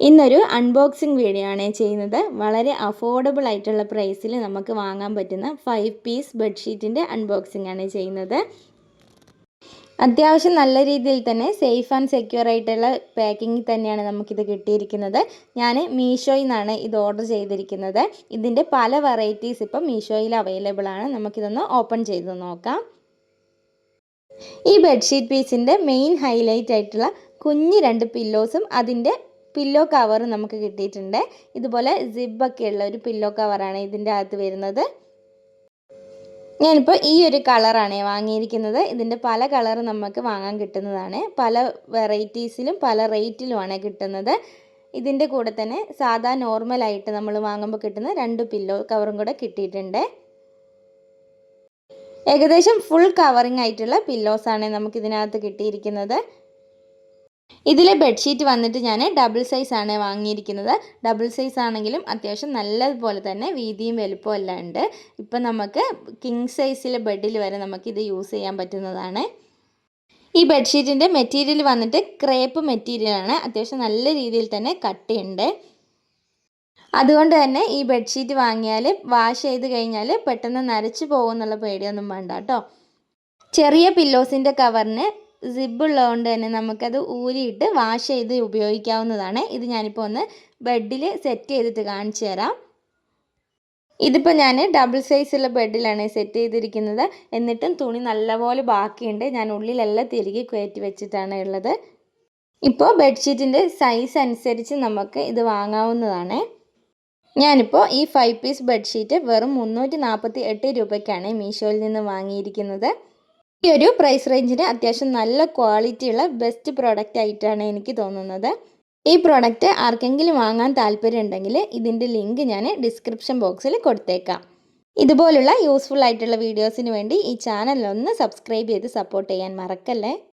ഇന്നൊരു unboxing video ആണ് ചെയ്യുന്നത്. വളരെ അഫോർഡബിൾ ആയിട്ടുള്ള പ്രൈസിൽ നമുക്ക് വാങ്ങാൻ പറ്റുന്ന ഫൈവ് പീസ് ബെഡ്ഷീറ്റിന്റെ അൺബോക്സിംഗ് ആണ് ചെയ്യുന്നത്. അത്യാവശ്യം നല്ല രീതിയിൽ തന്നെ സേഫ് ആൻഡ് സെക്യൂർ ആയിട്ടുള്ള പാക്കിങ്ങിൽ തന്നെയാണ് നമുക്കിത് കിട്ടിയിരിക്കുന്നത്. ഞാൻ മീഷോയിൽ നിന്നാണ് ഇത് ഓർഡർ ചെയ്തിരിക്കുന്നത്. ഇതിന്റെ പല വെറൈറ്റീസ് ഇപ്പം മീഷോയിൽ അവൈലബിൾ ആണ്. നമുക്കിതൊന്ന് ഓപ്പൺ ചെയ്ത് നോക്കാം. ഈ ബെഡ്ഷീറ്റ് പീസിന്റെ മെയിൻ ഹൈലൈറ്റ് ആയിട്ടുള്ള കുഞ്ഞ് രണ്ട് പില്ലോസും അതിന്റെ പില്ലോ കവർ നമുക്ക് കിട്ടിയിട്ടുണ്ട്. ഇതുപോലെ സിബൊക്കെ ഉള്ള ഒരു പില്ലോ കവറാണ് ഇതിന്റെ അകത്ത് വരുന്നത്. ഞാനിപ്പോൾ ഈ ഒരു കളറാണ് വാങ്ങിയിരിക്കുന്നത്. ഇതിന്റെ പല കളർ നമുക്ക് വാങ്ങാൻ കിട്ടുന്നതാണ്. പല വെറൈറ്റീസിലും പല റേറ്റിലുമാണ് കിട്ടുന്നത്. ഇതിന്റെ കൂടെ തന്നെ സാധാ നോർമലായിട്ട് നമ്മൾ വാങ്ങുമ്പോൾ കിട്ടുന്ന രണ്ട് പില്ലോ കവറും കൂടെ കിട്ടിയിട്ടുണ്ട്. ഏകദേശം ഫുൾ കവറിങ് ആയിട്ടുള്ള പില്ലോസാണ് നമുക്കിതിനകത്ത് കിട്ടിയിരിക്കുന്നത്. ഇതിലെ ബെഡ്ഷീറ്റ് വന്നിട്ട് ഞാൻ ഡബിൾ സൈസാണ് വാങ്ങിയിരിക്കുന്നത്. ഡബിൾ സൈസ് ആണെങ്കിലും അത്യാവശ്യം നല്ലതുപോലെ തന്നെ വീതിയും വലുപ്പവും എല്ലാം ഉണ്ട്. ഇപ്പം നമുക്ക് കിങ് സൈസിലെ ബെഡിൽ വരെ നമുക്കിത് യൂസ് ചെയ്യാൻ പറ്റുന്നതാണ്. ഈ ബെഡ്ഷീറ്റിന്റെ മെറ്റീരിയൽ വന്നിട്ട് ക്രേപ്പ് മെറ്റീരിയലാണ് അത്യാവശ്യം നല്ല രീതിയിൽ തന്നെ കട്ടിയുണ്ട്. അതുകൊണ്ട് തന്നെ ഈ ബെഡ്ഷീറ്റ് വാങ്ങിയാൽ വാഷ് ചെയ്ത് കഴിഞ്ഞാൽ പെട്ടെന്ന് നരച്ചു പോകുമെന്നുള്ള പേടിയൊന്നും വേണ്ട കേട്ടോ. ചെറിയ പില്ലോസിന്റെ കവറിന് സിബ് ഉള്ളതുകൊണ്ട് തന്നെ നമുക്കത് ഊരിയിട്ട് വാഷ് ചെയ്ത് ഉപയോഗിക്കാവുന്നതാണ്. ഇത് ഞാനിപ്പോൾ ഒന്ന് ബെഡിൽ സെറ്റ് ചെയ്തിട്ട് കാണിച്ചു തരാം. ഇതിപ്പോൾ ഞാൻ ഡബിൾ സൈസുള്ള ബെഡിലാണ് സെറ്റ് ചെയ്തിരിക്കുന്നത്. എന്നിട്ടും തുണി നല്ലപോലെ ബാക്കിയുണ്ട്. ഞാൻ ഉള്ളിലെല്ലാം തിരികെ കയറ്റി വെച്ചിട്ടാണ് ഉള്ളത്. ഇപ്പോൾ ബെഡ്ഷീറ്റിന്റെ സൈസ് അനുസരിച്ച് നമുക്ക് ഇത് വാങ്ങാവുന്നതാണ്. ഞാനിപ്പോൾ ഈ ഫൈവ് പീസ് ബെഡ്ഷീറ്റ് വെറും മുന്നൂറ്റി നാൽപ്പത്തി എട്ട് രൂപയ്ക്കാണ് മീഷോയിൽ നിന്ന് വാങ്ങിയിരിക്കുന്നത്. ഈ ഒരു പ്രൈസ് റേഞ്ചിന് അത്യാവശ്യം നല്ല ക്വാളിറ്റിയുള്ള ബെസ്റ്റ് പ്രോഡക്റ്റ് ആയിട്ടാണ് എനിക്ക് തോന്നുന്നത്. ഈ പ്രോഡക്റ്റ് ആർക്കെങ്കിലും വാങ്ങാൻ താല്പര്യം ഉണ്ടെങ്കിൽ ഇതിന്റെ ലിങ്ക് ഞാൻ ഡിസ്ക്രിപ്ഷൻ ബോക്സിൽ കൊടുത്തേക്കാം. ഇതുപോലുള്ള യൂസ്ഫുൾ ആയിട്ടുള്ള വീഡിയോസിന് വേണ്ടി ഈ ചാനൽ ഒന്ന് സബ്സ്ക്രൈബ് ചെയ്ത് സപ്പോർട്ട് ചെയ്യാൻ മറക്കല്ലേ?